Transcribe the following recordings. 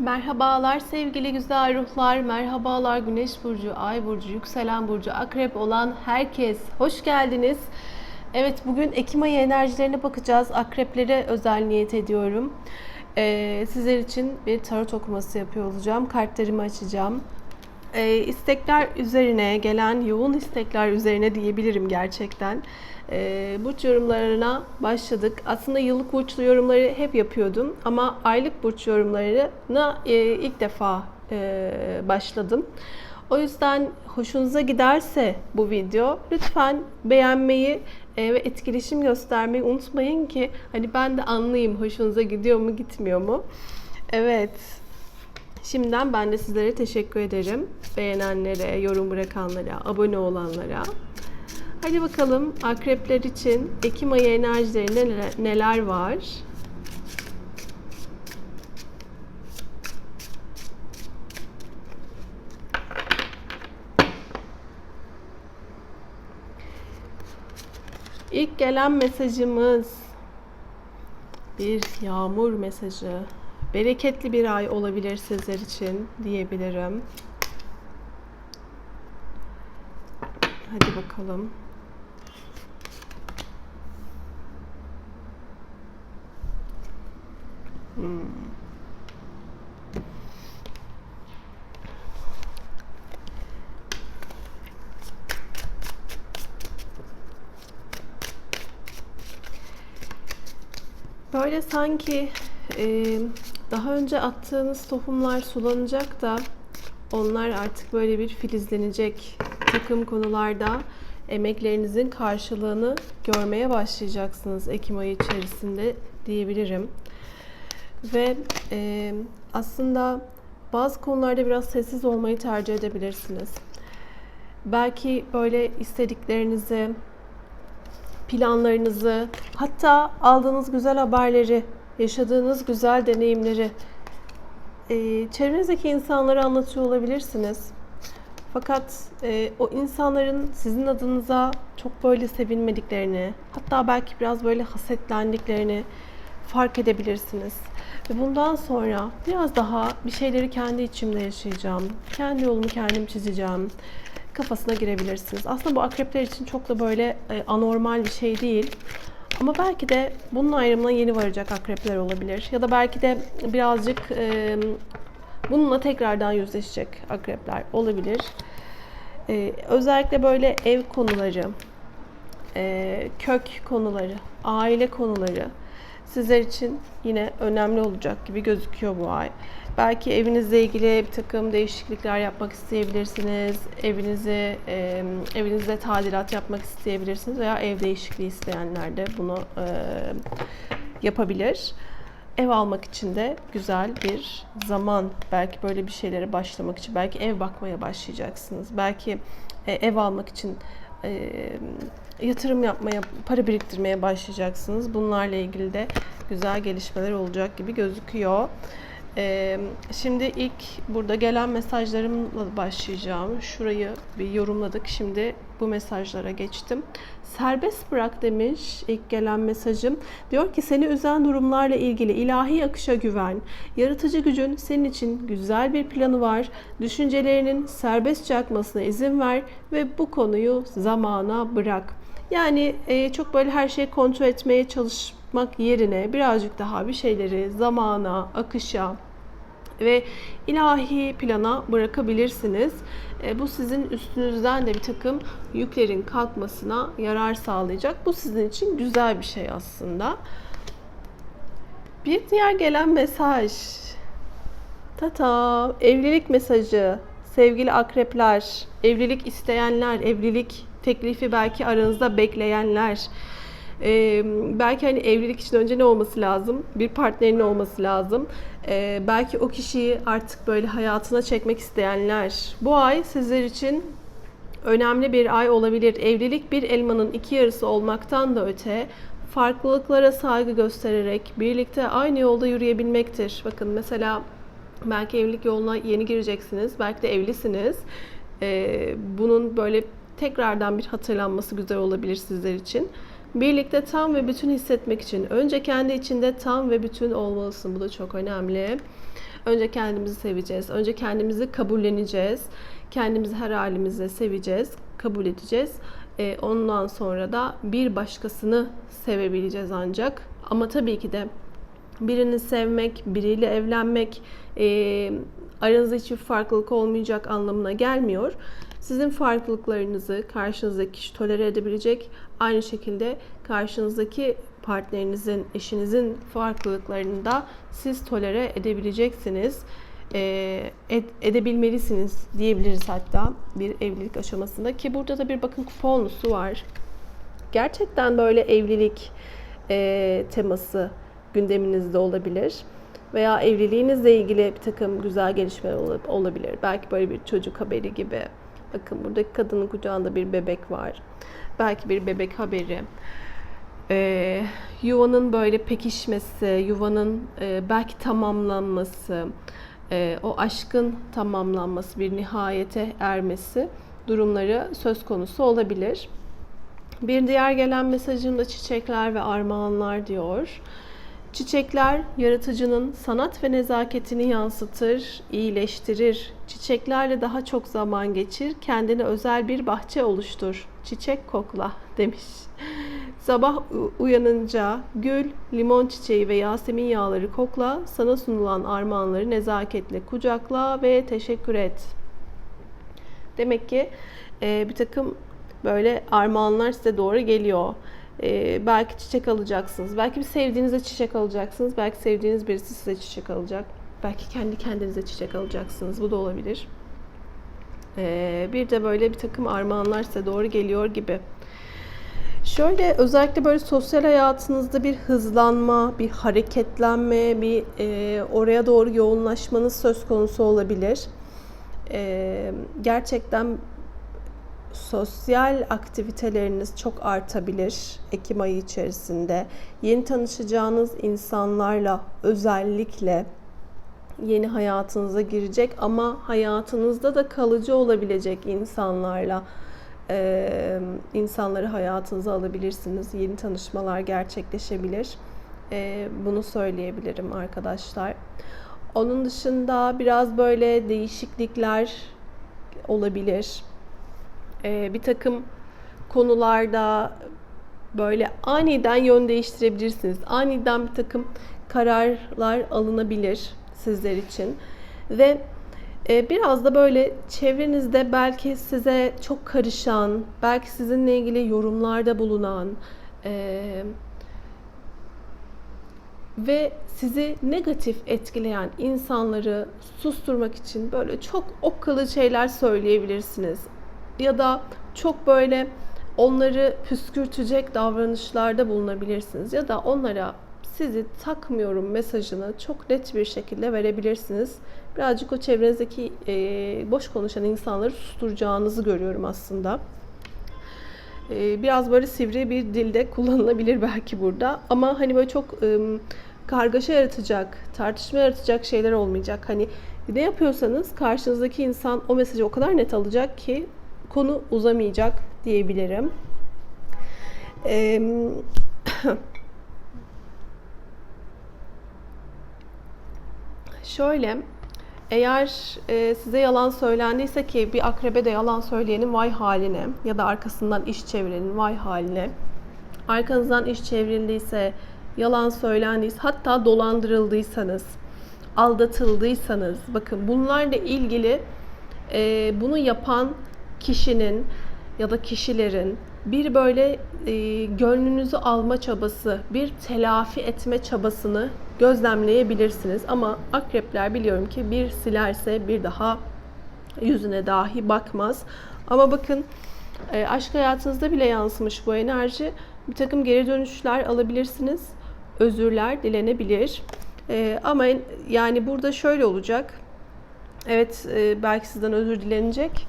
Merhabalar sevgili güzel ruhlar, merhabalar Güneş Burcu, Ay Burcu, Yükselen Burcu, Akrep olan herkes. Hoş geldiniz. Evet bugün Ekim ayı enerjilerine bakacağız. Akreplere özel niyet ediyorum. Ee, sizler için bir tarot okuması yapıyor olacağım. Kartlarımı açacağım. Ee, istekler üzerine, gelen yoğun istekler üzerine diyebilirim gerçekten. Ee, burç yorumlarına başladık. Aslında yıllık burç yorumları hep yapıyordum ama aylık burç yorumlarına e, ilk defa e, başladım. O yüzden hoşunuza giderse bu video lütfen beğenmeyi e, ve etkileşim göstermeyi unutmayın ki hani ben de anlayayım hoşunuza gidiyor mu gitmiyor mu. Evet. Şimdiden ben de sizlere teşekkür ederim. Beğenenlere, yorum bırakanlara, abone olanlara. Hadi bakalım akrepler için Ekim ayı enerjilerinde neler, var? İlk gelen mesajımız bir yağmur mesajı. Bereketli bir ay olabilir sizler için diyebilirim. Hadi bakalım. Hmm. Böyle sanki e, daha önce attığınız tohumlar sulanacak da onlar artık böyle bir filizlenecek takım konularda emeklerinizin karşılığını görmeye başlayacaksınız Ekim ayı içerisinde diyebilirim. Ve e, aslında bazı konularda biraz sessiz olmayı tercih edebilirsiniz. Belki böyle istediklerinizi, planlarınızı, hatta aldığınız güzel haberleri, yaşadığınız güzel deneyimleri e, çevrenizdeki insanlara anlatıyor olabilirsiniz. Fakat e, o insanların sizin adınıza çok böyle sevinmediklerini, hatta belki biraz böyle hasetlendiklerini fark edebilirsiniz. Ve bundan sonra biraz daha bir şeyleri kendi içimde yaşayacağım, kendi yolumu kendim çizeceğim kafasına girebilirsiniz. Aslında bu akrepler için çok da böyle e, anormal bir şey değil. Ama belki de bunun ayrımına yeni varacak akrepler olabilir. Ya da belki de birazcık e, bununla tekrardan yüzleşecek akrepler olabilir. E, özellikle böyle ev konuları, e, kök konuları, aile konuları sizler için yine önemli olacak gibi gözüküyor bu ay. Belki evinizle ilgili bir takım değişiklikler yapmak isteyebilirsiniz. Evinizi e, evinizde tadilat yapmak isteyebilirsiniz veya ev değişikliği isteyenler de bunu yapabilir. Ev almak için de güzel bir zaman. Belki böyle bir şeylere başlamak için, belki ev bakmaya başlayacaksınız. Belki e, ev almak için yatırım yapmaya, para biriktirmeye başlayacaksınız. Bunlarla ilgili de güzel gelişmeler olacak gibi gözüküyor. Ee, şimdi ilk burada gelen mesajlarımla başlayacağım. Şurayı bir yorumladık. Şimdi bu mesajlara geçtim. Serbest bırak demiş ilk gelen mesajım. Diyor ki seni üzen durumlarla ilgili ilahi akışa güven. Yaratıcı gücün senin için güzel bir planı var. Düşüncelerinin serbestçe akmasına izin ver ve bu konuyu zamana bırak. Yani e, çok böyle her şeyi kontrol etmeye çalışmak yerine birazcık daha bir şeyleri zamana, akışa ve ilahi plana bırakabilirsiniz. E, bu sizin üstünüzden de bir takım yüklerin kalkmasına yarar sağlayacak. Bu sizin için güzel bir şey aslında. Bir diğer gelen mesaj. Tata, evlilik mesajı. Sevgili akrepler, evlilik isteyenler, evlilik teklifi belki aranızda bekleyenler. Ee, belki hani evlilik için önce ne olması lazım? Bir partnerin olması lazım. Ee, belki o kişiyi artık böyle hayatına çekmek isteyenler. Bu ay sizler için önemli bir ay olabilir. Evlilik bir elmanın iki yarısı olmaktan da öte farklılıklara saygı göstererek birlikte aynı yolda yürüyebilmektir. Bakın mesela belki evlilik yoluna yeni gireceksiniz, belki de evlisiniz. Ee, bunun böyle tekrardan bir hatırlanması güzel olabilir sizler için. Birlikte tam ve bütün hissetmek için önce kendi içinde tam ve bütün olmalısın. Bu da çok önemli. Önce kendimizi seveceğiz. Önce kendimizi kabulleneceğiz. Kendimizi her halimizle seveceğiz, kabul edeceğiz. E, ondan sonra da bir başkasını sevebileceğiz ancak. Ama tabii ki de birini sevmek, biriyle evlenmek e, aranızda hiçbir farklılık olmayacak anlamına gelmiyor. Sizin farklılıklarınızı karşınızdaki kişi tolere edebilecek. Aynı şekilde karşınızdaki partnerinizin, eşinizin farklılıklarını da siz tolere edebileceksiniz. E, ed- edebilmelisiniz diyebiliriz hatta bir evlilik aşamasında ki burada da bir bakın kuponlusu var. Gerçekten böyle evlilik e, teması gündeminizde olabilir. Veya evliliğinizle ilgili bir takım güzel gelişmeler ola- olabilir. Belki böyle bir çocuk haberi gibi. Bakın buradaki kadının kucağında bir bebek var. Belki bir bebek haberi. Ee, yuvanın böyle pekişmesi, yuvanın e, belki tamamlanması, e, o aşkın tamamlanması, bir nihayete ermesi durumları söz konusu olabilir. Bir diğer gelen mesajımda çiçekler ve armağanlar diyor. Çiçekler yaratıcının sanat ve nezaketini yansıtır, iyileştirir. Çiçeklerle daha çok zaman geçir, kendine özel bir bahçe oluştur. Çiçek kokla demiş. Sabah uyanınca gül, limon çiçeği ve yasemin yağları kokla, sana sunulan armağanları nezaketle kucakla ve teşekkür et. Demek ki e, bir takım böyle armağanlar size doğru geliyor. E, belki çiçek alacaksınız. Belki bir sevdiğinize çiçek alacaksınız. Belki sevdiğiniz birisi size çiçek alacak. Belki kendi kendinize çiçek alacaksınız. Bu da olabilir. E, bir de böyle bir takım armağanlar size doğru geliyor gibi. Şöyle özellikle böyle sosyal hayatınızda bir hızlanma, bir hareketlenme, bir e, oraya doğru yoğunlaşmanız söz konusu olabilir. E, gerçekten sosyal aktiviteleriniz çok artabilir Ekim ayı içerisinde. Yeni tanışacağınız insanlarla özellikle yeni hayatınıza girecek ama hayatınızda da kalıcı olabilecek insanlarla e, insanları hayatınıza alabilirsiniz. Yeni tanışmalar gerçekleşebilir. E, bunu söyleyebilirim arkadaşlar. Onun dışında biraz böyle değişiklikler olabilir. E, bir takım konularda böyle aniden yön değiştirebilirsiniz. Aniden bir takım kararlar alınabilir sizler için. Ve e, biraz da böyle çevrenizde belki size çok karışan, belki sizinle ilgili yorumlarda bulunan e, ve sizi negatif etkileyen insanları susturmak için böyle çok okkalı şeyler söyleyebilirsiniz. Ya da çok böyle onları püskürtecek davranışlarda bulunabilirsiniz. Ya da onlara sizi takmıyorum mesajını çok net bir şekilde verebilirsiniz. Birazcık o çevrenizdeki e, boş konuşan insanları susturacağınızı görüyorum aslında. E, biraz böyle sivri bir dilde kullanılabilir belki burada. Ama hani böyle çok e, kargaşa yaratacak, tartışma yaratacak şeyler olmayacak. Hani ne yapıyorsanız karşınızdaki insan o mesajı o kadar net alacak ki konu uzamayacak diyebilirim. Eee Şöyle, eğer e, size yalan söylendiyse ki bir akrebe de yalan söyleyenin vay haline ya da arkasından iş çevirenin vay haline. Arkanızdan iş çevrildiyse, yalan söylendiyse, hatta dolandırıldıysanız, aldatıldıysanız, bakın bunlarla ilgili e, bunu yapan kişinin ya da kişilerin bir böyle e, gönlünüzü alma çabası, bir telafi etme çabasını gözlemleyebilirsiniz. Ama akrepler biliyorum ki bir silerse bir daha yüzüne dahi bakmaz. Ama bakın e, aşk hayatınızda bile yansımış bu enerji. Bir takım geri dönüşler alabilirsiniz. Özürler dilenebilir. E, ama en- yani burada şöyle olacak. Evet e, belki sizden özür dilenecek.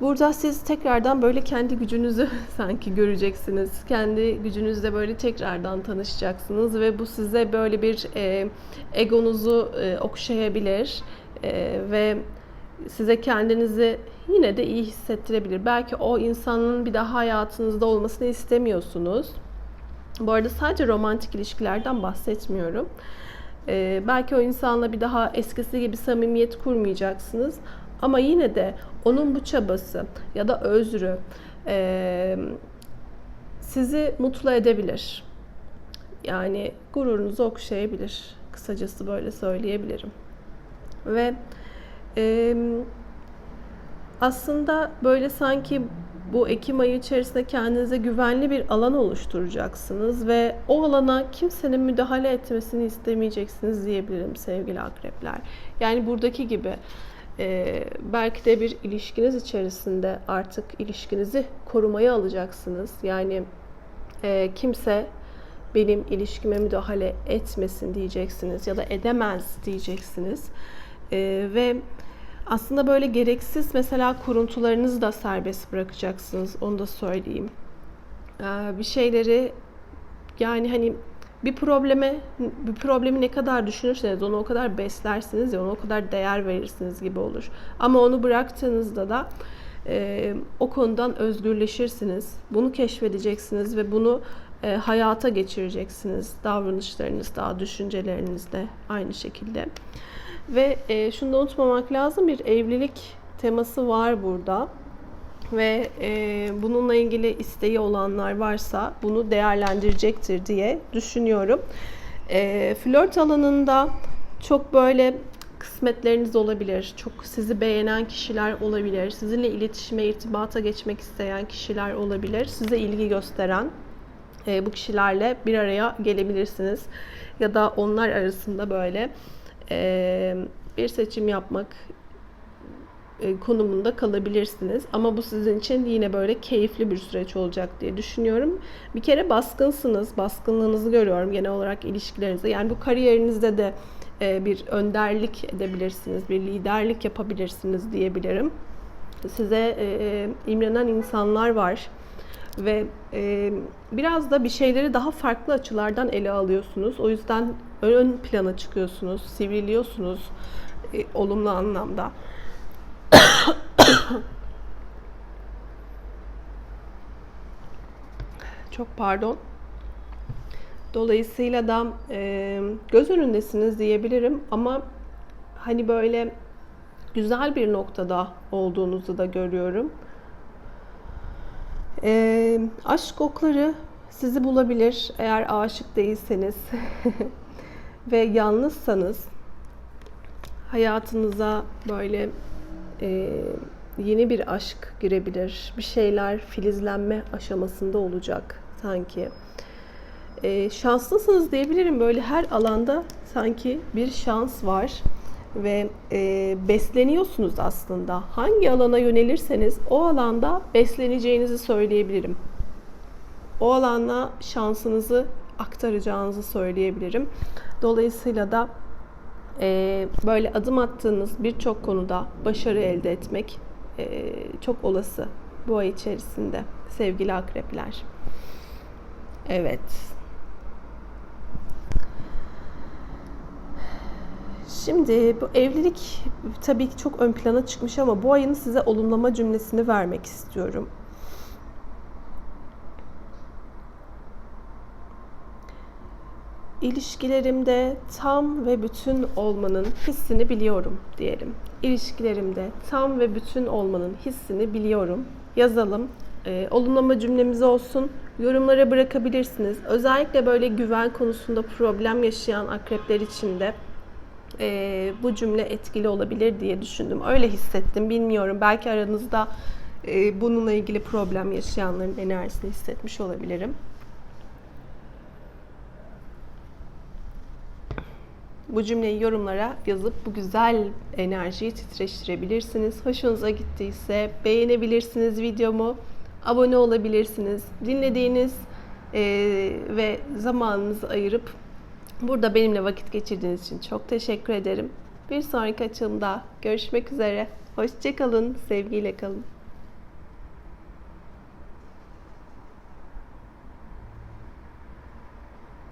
Burada siz tekrardan böyle kendi gücünüzü sanki göreceksiniz. Kendi gücünüzle böyle tekrardan tanışacaksınız ve bu size böyle bir e, egonuzu e, okşayabilir E, ve size kendinizi yine de iyi hissettirebilir. Belki o insanın bir daha hayatınızda olmasını istemiyorsunuz. Bu arada sadece romantik ilişkilerden bahsetmiyorum. Ee, belki o insanla bir daha eskisi gibi samimiyet kurmayacaksınız. Ama yine de onun bu çabası ya da özrü e, sizi mutlu edebilir. Yani gururunuzu okşayabilir. Kısacası böyle söyleyebilirim. Ve e, aslında böyle sanki bu Ekim ayı içerisinde kendinize güvenli bir alan oluşturacaksınız ve o alana kimsenin müdahale etmesini istemeyeceksiniz diyebilirim sevgili akrepler. Yani buradaki gibi e, belki de bir ilişkiniz içerisinde artık ilişkinizi korumaya alacaksınız. Yani e, kimse benim ilişkime müdahale etmesin diyeceksiniz ya da edemez diyeceksiniz. E, ve aslında böyle gereksiz mesela kuruntularınızı da serbest bırakacaksınız. Onu da söyleyeyim. Ee, bir şeyleri yani hani bir probleme bir problemi ne kadar düşünürseniz onu o kadar beslersiniz ya ona o kadar değer verirsiniz gibi olur. Ama onu bıraktığınızda da e, o konudan özgürleşirsiniz. Bunu keşfedeceksiniz ve bunu e, hayata geçireceksiniz. Davranışlarınızda, düşüncelerinizde aynı şekilde. Ve e, şunu da unutmamak lazım bir evlilik teması var burada. Ve e, bununla ilgili isteği olanlar varsa bunu değerlendirecektir diye düşünüyorum. E, flört alanında çok böyle kısmetleriniz olabilir. Çok sizi beğenen kişiler olabilir. Sizinle iletişime, irtibata geçmek isteyen kişiler olabilir. Size ilgi gösteren e, bu kişilerle bir araya gelebilirsiniz. Ya da onlar arasında böyle e, bir seçim yapmak konumunda kalabilirsiniz. Ama bu sizin için yine böyle keyifli bir süreç olacak diye düşünüyorum. Bir kere baskınsınız. Baskınlığınızı görüyorum genel olarak ilişkilerinizde. Yani bu kariyerinizde de e, bir önderlik edebilirsiniz, bir liderlik yapabilirsiniz diyebilirim. Size e, imrenen insanlar var ve e, biraz da bir şeyleri daha farklı açılardan ele alıyorsunuz. O yüzden ön plana çıkıyorsunuz, sivriliyorsunuz e, olumlu anlamda. Çok pardon. Dolayısıyla da e, göz önündesiniz diyebilirim ama hani böyle güzel bir noktada olduğunuzu da görüyorum. E, aşk okları sizi bulabilir eğer aşık değilseniz ve yalnızsanız hayatınıza böyle e, yeni bir aşk girebilir. Bir şeyler filizlenme aşamasında olacak sanki. E, şanslısınız diyebilirim. Böyle her alanda sanki bir şans var ve e, besleniyorsunuz aslında. Hangi alana yönelirseniz o alanda besleneceğinizi söyleyebilirim. O alana şansınızı aktaracağınızı söyleyebilirim. Dolayısıyla da e, böyle adım attığınız birçok konuda başarı elde etmek e, çok olası bu ay içerisinde sevgili akrepler. Evet. Şimdi bu evlilik tabii ki çok ön plana çıkmış ama bu ayın size olumlama cümlesini vermek istiyorum. İlişkilerimde tam ve bütün olmanın hissini biliyorum diyelim. İlişkilerimde tam ve bütün olmanın hissini biliyorum. Yazalım. Ee, olumlama cümlemiz olsun. Yorumlara bırakabilirsiniz. Özellikle böyle güven konusunda problem yaşayan akrepler için de e, bu cümle etkili olabilir diye düşündüm. Öyle hissettim. Bilmiyorum. Belki aranızda e, bununla ilgili problem yaşayanların enerjisini hissetmiş olabilirim. Bu cümleyi yorumlara yazıp bu güzel enerjiyi titreştirebilirsiniz. Hoşunuza gittiyse beğenebilirsiniz videomu. Abone olabilirsiniz. Dinlediğiniz e, ve zamanınızı ayırıp burada benimle vakit geçirdiğiniz için çok teşekkür ederim. Bir sonraki açılımda görüşmek üzere. Hoşçakalın, sevgiyle kalın.